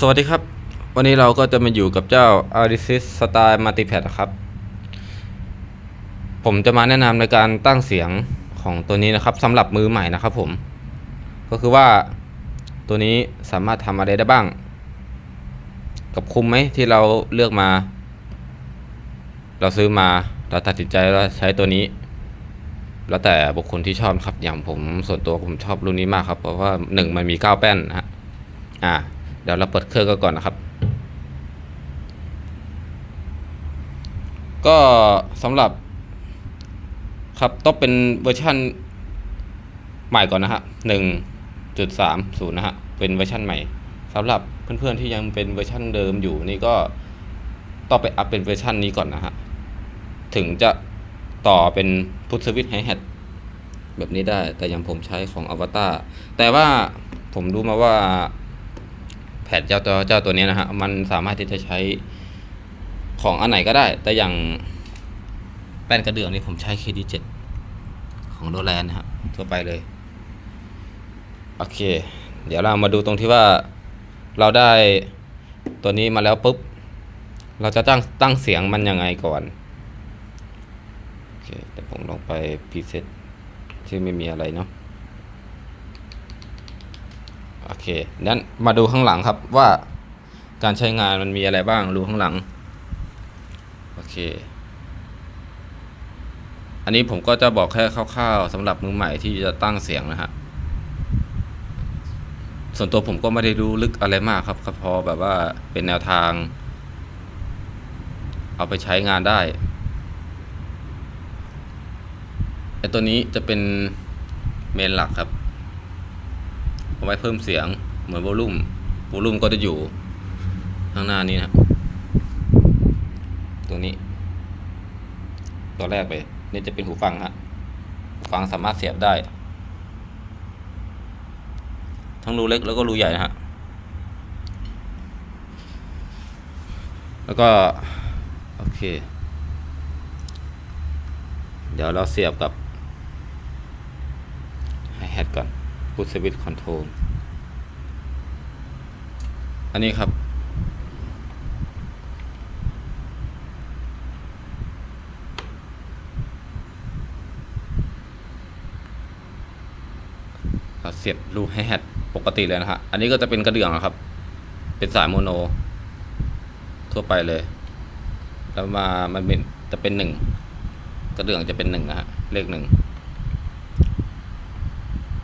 สวัสดีครับ วันนี้เราก็จะมาอยู่กับเจ้า a r i s i s Style Multipad นะครับ ผมจะมาแนะนำในการตั้งเสียงของตัวนี้นะครับสำหรับมือใหม่นะครับผม ก็คือว่าตัวนี้สามารถทำอะไรได้บ้าง กับคุ้มไหมที่เราเลือกมา เราซื้อมาเราตัดสินใจว่าใช้ตัวนี้ แล้วแต่บุคคลที่ชอบครับอย่างผมส่วนตัวผมชอบรุ่นนี้มากครับ เพราะว่าหนึ่งมันมีเก้าแป้นนะฮะอ่า เดี๋ยวเราเปิดเครื่องก,ก่อนนะครับ ก็สำหรับ ครับต้องเป็นเวอร์ชันใหม่ก่อนนะฮะหนึ่งจุดสามศูนย์นะฮะ เป็นเวอร์ชันใหม่สำหรับเพื่อนๆที่ยังเป็นเวอร์ชันเดิมอยู่นี่ก็ต้องไปอัพเป็นเวอร์ชันนี้ก่อนนะฮะ ถึงจะต่อเป็นพุทสวิตไฮแฮทแบบนี้ได้ แต่ยังผมใช้ของอวตารแต่ว่าผมรู้มาว่า แพดเจ้าตัวเจ้าตัวนี้นะฮะมันสามารถที่จะใช้ของอันไหนก็ได้ แต่อย่างแป้นกระเดื่องนี่ผมใช้ KD7 ของโดแลนนะฮะทั่วไปเลย โอเค เดี๋ยวเรามาดูตรงที่ว่าเราได้ตัวนี้มาแล้วปุ๊บ เราจะตั้งตั้งเสียงมันยังไงก่อนโอเคเดี๋ยวผมลองไปพิเศษที่ไม่มีอะไรเนาะ โอเคนั้นมาดูข้างหลังครับว่าการใช้งานมันมีอะไรบ้างดูข้างหลัง โอเค อันนี้ผมก็จะบอกแค่คร่าวๆสำหรับมือใหม่ที่จะตั้งเสียงนะฮะ ส่วนตัวผมก็ไม่ได้รู้ลึกอะไรมากครับก็พอแบบว่าเป็นแนวทาง เอาไปใช้งานได้ไอตัวนี้จะเป็นเมนหลักครับ ไว้เพิ่มเสียง เหมือนวอลลุ่มวอลลุ่มก็จะอยู่ข้างหน้านี้นะครับตัวนี้ ตัวแรกเลยนี่จะเป็นหูฟังฮะฟังสามารถเสียบได้ ทั้งรูเล็กแล้วก็รูใหญ่นะฮะแล้วก็ โอเค เดี๋ยวเราเสียบกับไฮแฮทก่อน พุทสวิตคอนโทรลอันนี้ครับ เสียบรูแฮทปกติเลยนะฮะ อันนี้ก็จะเป็นกระเดื่องครับ เป็นสายโมโน ทั่วไปเลย แล้วมามันเป็นจะเป็นหนึ่งกระเดื่องจะเป็นหนึ่งนะฮะ เลขหนึ่ง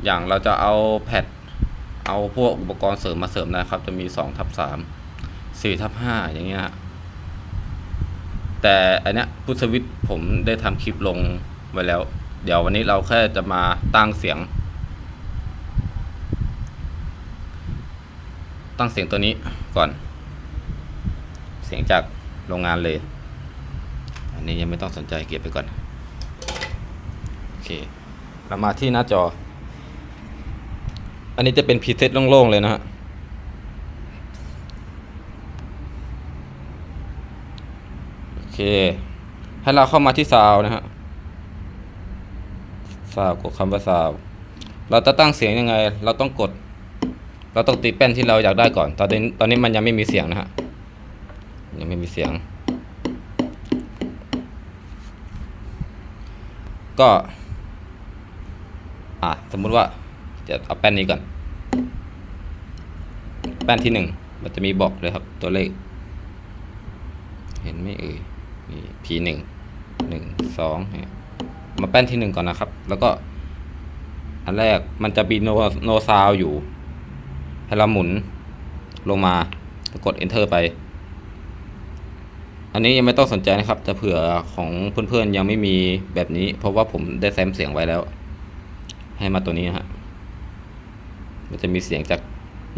อย่างเราจะเอาแพดเอาพวกอุปกรณ์เสริมมาเสริมนะครับ จะมีสองทับสามสี่ทับห้าอย่างเงี้ยแต่อันเนี้ยพุทธวิทย์ผมได้ทำคลิปลงไว้แล้ว เดี๋ยววันนี้เราแค่จะมาตั้งเสียง ตั้งเสียงตัวนี้ก่อน เสียงจากโรงงานเลย อันนี้ยังไม่ต้องสนใจเก็บไปก่อน โอเค เรามาที่หน้าจอ นนี้จะเป็นพรีเซตโล่งๆ เลยนะฮะโอเค ให้เราเข้ามาที่ซาวนะฮะซาวกดคำว่าซาวเราจะตั้งเสียงยังไง เราต้องกด เราต้องตีแป้นที่เราอยากได้ก่อน ตอนนี้ตอนนี้มันยังไม่มีเสียงนะฮะยังไม่มีเสียง ก็ อะสมมุติว่าจะเอาแป้นนี้ก่อน แป้นที่หนึ่งมันจะมีบอกเลยครับตัวเลข เห็นไหมเอ่ยมี P หนึ่งหนึ่งสองเนี่ยมาแป้นที่หนึ่งก่อนนะครับ แล้วก็ อันแรกมันจะมีโนโนซาวอยู่ ให้เราหมุนลงมากด enter ไป อันนี้ยังไม่ต้องสนใจนะครับแต่เผื่อของเพื่อนๆยังไม่มีแบบนี้ เพราะว่าผมได้แซมเสียงไว้แล้ว ให้มาตัวนี้นะฮะ มันจะมีเสียงจาก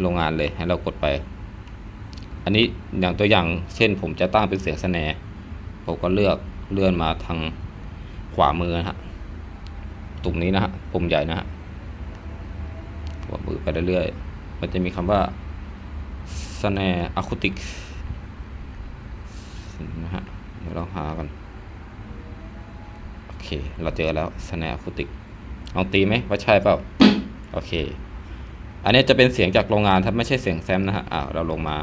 โรงงานเลยให้เรากดไป อันนี้อย่างตัวอย่างเช่น ผมจะตั้งเป็นเสียงสแนร์ผมก็เลือกเลื่อนมาทางขวามือนะฮะตุ่มนี้นะฮะปุ่มใหญ่นะฮะขวามือไปเรื่อยๆมันจะมีคำว่า snare acoustic นะฮะเดี๋ยวเราหากันโอเค เราเจอแล้ว snare acoustic ลองตีไหมว่าใช่เปล่า โอเค อันนี้จะเป็นเสียงจากโรงงานครับไม่ใช่เสียงแซมนะฮะอ่าเราลงมา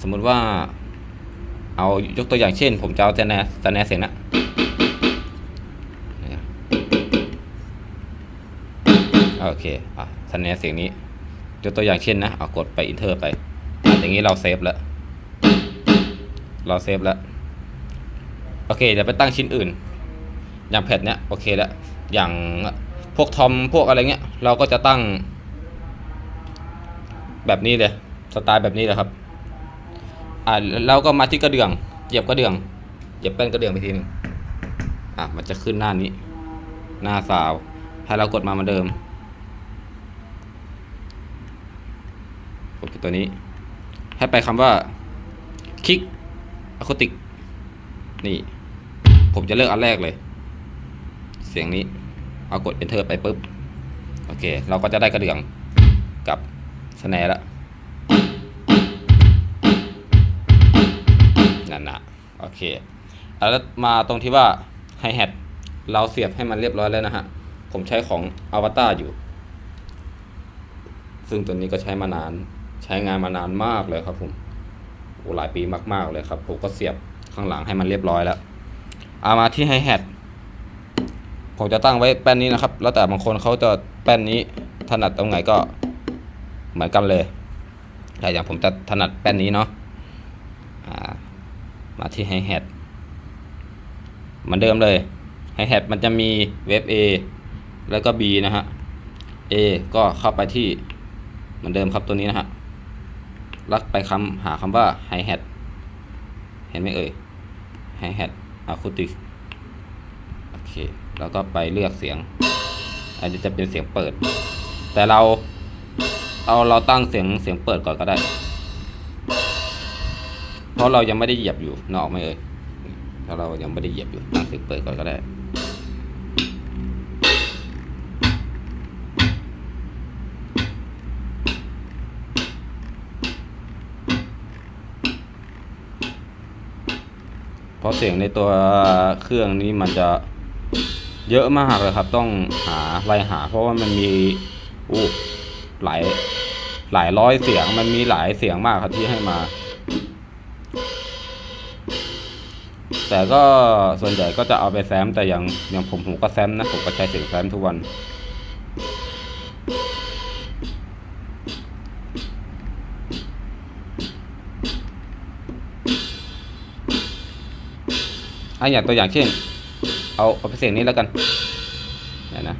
สมมุติว่า เอายกตัวอย่างเช่น ผมจะเอาแต่แนแต่แนเสียงนะโอเคอะสัญญาเสียงนี้ยกตัวอย่างเช่นนะเอากดไปอินเทอร์ไปอะอย่างนี้เราเซฟแล้ว เราเซฟแล้ว โอเคเดี๋ยวไปตั้งชิ้นอื่น อย่างแพดเนี้ยโอเคแล้ว อย่าง พวกทอมพวกอะไรเงี้ย เราก็จะตั้ง แบบนี้เลยสไตล์แบบนี้เลยครับ อ่าเราก็มาที่กระเดื่องเหยียบกระเดื่องเหยียบแป้นกระเดื่องไปทีนึงอะมันจะขึ้นหน้านี้ หน้าสาว ให้เรากดมาเหมือนเดิมกดตัวนี้ ให้ไปคำว่าคลิกอะคูติก นี่ ผมจะเลือกอันแรกเลย เสียงนี้ เอากด enter ไปปุ๊บ โอเค เราก็จะได้กระเดื่องกับสแนร์ละนั่นนะโอเคแล้วมาตรงที่ว่าไฮแฮทเราเสียบให้มันเรียบร้อยแล้วนะฮะ ผมใช้ของอวตารอยู่ ซึ่งตัวนี้ก็ใช้มานาน ใช้งานมานานมากเลยครับผมโอ้หลายปีมาก ๆ เลยครับ ผมก็เสียบข้างหลังให้มันเรียบร้อยแล้ว เอามาที่ไฮแฮท ผมจะตั้งไว้แป้นนี้นะครับ แล้วแต่บางคนเขาจะแป้นนี้ถนัดตรงไหนก็เหมือนกันเลย แต่อย่างผมจะถนัดแป้นนี้เนาะมาที่ไฮแฮทเหมือนเดิมเลยไฮแฮทมันจะมีเวฟ A แล้วก็ B นะฮะ A ก็เข้าไปที่เหมือนเดิมครับตัวนี้นะฮะลักไปคำหาคำว่าไฮแฮทเห็นไหมเอ่ยไฮแฮทอะคูติกโอเค แล้วก็ไปเลือกเสียง อันนี้จะเป็นเสียงเปิด แต่เราเอาเราตั้งเสียงเสียงเปิดก่อนก็ได้ เพราะเรายังไม่ได้เหยียบอยู่นอกไหมเอ่ยถ้าเรายังไม่ได้เหยียบอยู่ตั้งเสียงเปิดก่อนก็ได้เพราะเสียงในตัวเครื่องนี้มันจะ เยอะมากเลยครับ ต้องหาไล่หา เพราะว่ามันมีอู้หลายหลายร้อยเสียงมันมีหลายเสียงมากครับที่ให้มา แต่ก็ส่วนใหญ่ก็จะเอาไปแซมแต่อย่างอย่างผมผมก็แซมนะผมก็ใช้เสียงแซมทุกวันอะอย่างตัวอย่างเช่น เอาเอาไปเสียงนี้แล้วกันเดี๋ยวนะ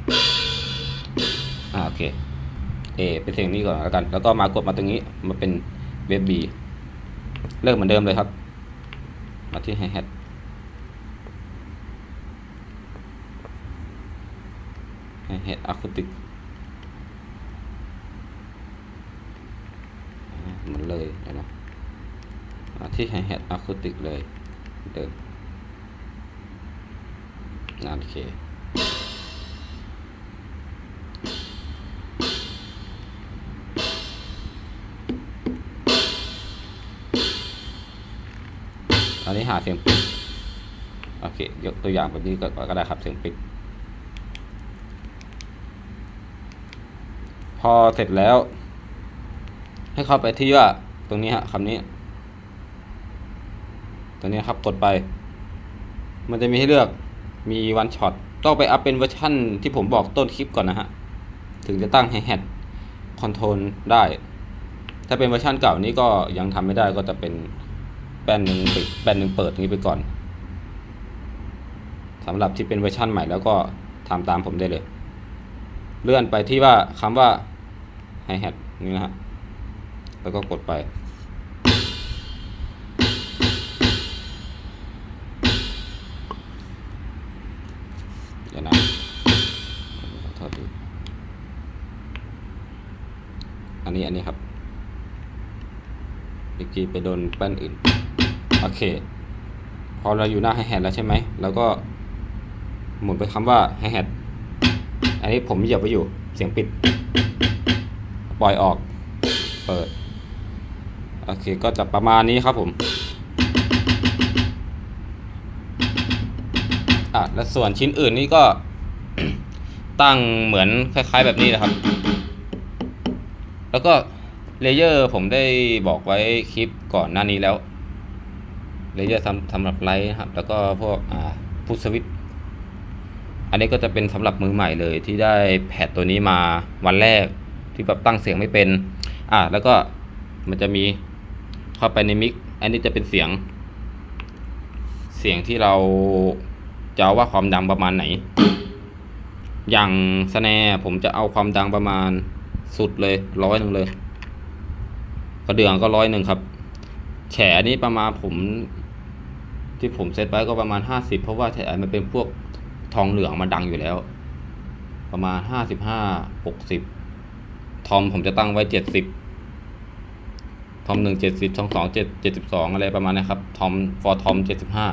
อ่าโอเคเอเป็นเสียงนี้ก่อนแล้วกัน แล้วก็มากดมาตรงนี้มาเป็นเวฟบีเลิกเหมือนเดิมเลยครับ มาที่ไฮแฮทไฮแฮทอะคูติกเหมือนเลยนะมาที่ไฮแฮทอะคูติกเลยเดิม โอเคอันนี้หาเสียงปิดโอเคยกตัวอย่างแบบนี้ก็ก็ได้ครับเสียงปิด พอเสร็จแล้ว ให้เข้าไปที่ว่าตรงนี้ฮะคำนี้ ตรงนี้ครับกดไป มันจะมีให้เลือก มีวันช็อตต้องไปอัพเป็นเวอร์ชั่นที่ผมบอกต้นคลิปก่อนนะฮะ ถึงจะตั้งให้แฮดคอนโทรลได้ ถ้าเป็นเวอร์ชันเก่านี้ก็ยังทำไม่ได้ก็จะเป็นแป้นหนึ่งปิดแป้นหนึ่งเปิดนี้ไปก่อนสำหรับที่เป็นเวอร์ชันใหม่แล้วก็ทำตามผมได้เลย เลื่อนไปที่ว่าคำว่าไฮแฮทนี่นะฮะ แล้วก็กดไป ยวนะขอโทษทีอันนี้อันนี้ครับเมื่อกี้ไปโดนแป้นอื่น โอเค พอเราอยู่หน้าไฮแฮทแล้วใช่ไหมแล้วก็หมุนไปคำว่าไฮแฮทอันนี้ผมเหยียบไว้อยู่เสียงปิด ปล่อยออก เปิด โอเค ก็จะประมาณนี้ครับผม อะและส่วนชิ้นอื่นนี่ก็ตั้งเหมือนคล้าย ๆ แบบนี้นะครับ แล้วก็เลเยอร์ผมได้บอกไว้คลิปก่อนหน้านี้แล้วเลเยอร์สำสำหรับไลท์นะครับ แล้วก็พวกอ่าพุทสวิตอันนี้ก็จะเป็นสำหรับมือใหม่เลยที่ได้แพดตัวนี้มาวันแรกที่แบบตั้งเสียงไม่เป็น อ่าแล้วก็มันจะมีเข้าไปในมิกอันนี้จะเป็นเสียง เสียงที่เรา จะเอาว่าความดังประมาณไหน อย่างสแนผมจะเอาความดังประมาณสุดเลยร้อยหนึ่งเลย กระเดื่องก็ร้อยหนึ่งครับ แฉนี่ประมาณผม ที่ผมเซตไว้ก็ประมาณห้าสิบเพราะว่าแฉมันเป็นพวกทองเหลืองมันดังอยู่แล้ว ประมาณห้าสิบห้าหกสิบทอมผมจะตั้งไว้เจ็ดสิบทอมหนึ่งเจ็ดสิบทอมสองเจ็ดเจ็ดสิบสองอะไรประมาณนี้ครับ ทอมฟอร์ทอมเจ็ดสิบห้า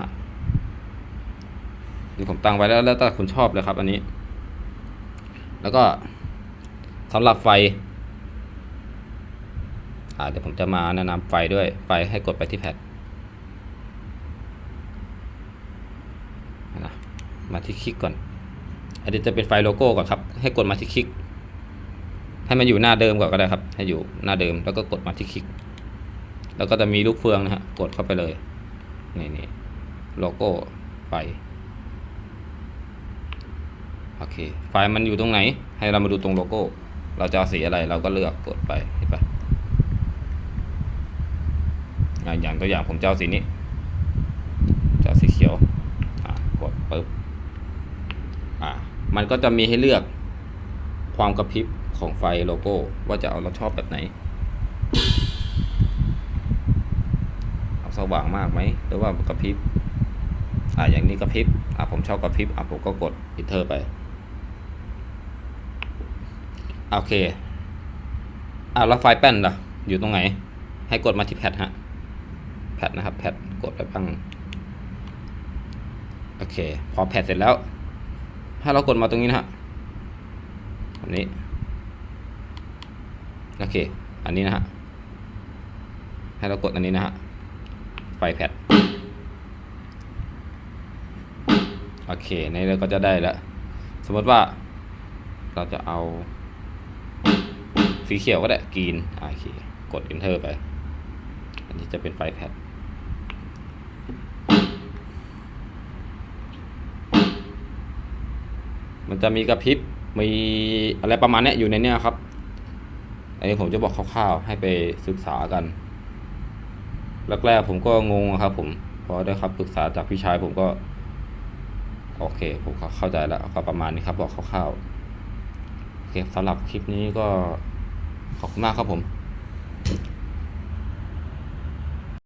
นี่ผมตั้งไว้แล้วแล้วแต่คุณชอบเลยครับ อันนี้ แล้วก็สำหรับไฟอ่าเดี๋ยวผมจะมาแนะนำไฟด้วยไฟให้กดไปที่แพดนะมาที่คลิกก่อน อันนี้จะเป็นไฟโลโก้ก่อนครับ ให้กดมาที่คลิก ให้มันอยู่หน้าเดิมก่อนก็ได้ครับ ให้อยู่หน้าเดิมแล้วก็กดมาที่คลิก แล้วก็จะมีลูกเฟืองนะฮะกดเข้าไปเลยนี่นี่โลโก้ไฟ โอเค ไฟมันอยู่ตรงไหน ให้เรามาดูตรงโลโก้ เราจะเอาสีอะไรเราก็เลือกกดไปเห็นปะอย่างตัวอย่างผมจะเอาสีนี้จะสีเขียวกดปึ๊บมันก็จะมีให้เลือกความกระพริบของไฟโลโก้ ว่าจะเอาเราชอบแบบไหน เอาสว่างมากไหมหรือว่ากระพริบอะอย่างนี้กระพริบอะผมชอบกระพริบอะผมก็กด enter ไป โอเคอะแล้วไฟแป้นล่ะ อยู่ตรงไหน ให้กดมาที่แพดฮะ แพดนะครับ แพดกดไปบ้าง โอเค พอแพดเสร็จแล้ว ถ้าเรากดมาตรงนี้นะฮะอันนี้ โอเค อันนี้นะฮะ ให้เรากดอันนี้นะฮะ ไฟแพดโอเค ในเราก็จะได้แล้ว สมมติว่าเราจะเอา สีเขียวก็ได้กรีนโอเคกด enter ไป อันนี้จะเป็นไฟแพดมันจะมีกระพริบมีอะไรประมาณเนี้ยอยู่ในเนี้ยครับอันนี้ผมจะบอกคร่าวๆให้ไปศึกษากันแรกๆผมก็งงครับ ผมพอได้ครับปรึกษาจากพี่ชายผมก็ โอเค ผมเข้าใจแล้วก็ประมาณนี้ครับบอกคร่าวๆโอเคสำหรับคลิปนี้ก็ ขอบคุณมากครับผม